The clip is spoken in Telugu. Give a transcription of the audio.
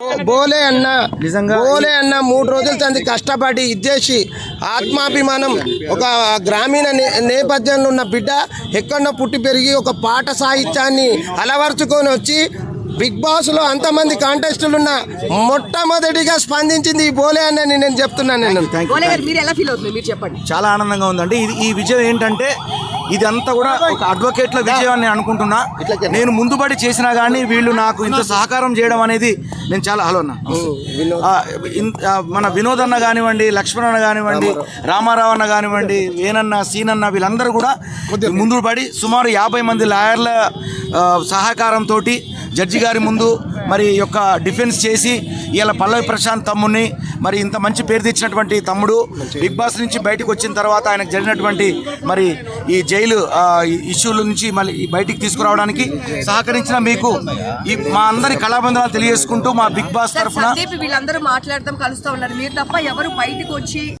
బోలే అన్న. నిజంగా బోలే అన్న మూడు రోజుల తంది కష్టపడి ఇచ్చేసి ఆత్మాభిమానం. ఒక గ్రామీణ నేపథ్యంలో ఉన్న బిడ్డ ఎక్కడో పుట్టి పెరిగి ఒక పాట సాహిత్యాన్ని అలవర్చుకొని వచ్చి బిగ్ బాస్లో అంతమంది కాంటెస్టులు ఉన్న మొట్టమొదటిగా స్పందించింది ఈ బోలే అన్నని నేను చెప్తున్నాను నేను. థ్యాంక్ గోలే గారు మీరు ఎలా ఫీల్ అవుతుంది? మీరు చెప్పండి. చాలా ఆనందంగా ఉందండి. ఇది ఈ విజయం ఏంటంటే ఇది అంతా కూడా ఒక అడ్వకేట్ల విజయం అని నేను అనుకుంటున్నా నేను ముందుబడి చేసినా కానీ వీళ్ళు నాకు ఇంత సహకారం చేయడం అనేది నేను చాలా హలో అన్న. మన వినోద్ అన్న కానివ్వండి లక్ష్మణ్ అన్న కానివ్వండి రామారావు. అన్న కానివ్వండి వేనన్న సీనన్న వీళ్ళందరూ కూడా ముందు పడి సుమారు యాభై మంది లాయర్ల సహకారంతో జడ్జి గారి ముందు మరి యొక్క డిఫెన్స్ చేసి ఇలా పల్లవి ప్రశాంత్ తమ్ముడిని మరి ఇంత మంచి పేరు తెచ్చినటువంటి తమ్ముడు బిగ్ బాస్ నుంచి బయటకు వచ్చిన తర్వాత ఆయనకు జరిగినటువంటి మరి ఈ జైలు ఇష్యూల నుంచి మళ్ళీ బయటికి తీసుకురావడానికి సహకరించిన మీకు ఈ మా అందరి కళాబంధనాలు తెలియజేసుకుంటూ మా బిగ్ బాస్ తరఫున వీళ్ళందరూ మాట్లాడతాం కలుస్తా ఉన్నారు. మీరు తప్ప ఎవరు బయటకు వచ్చి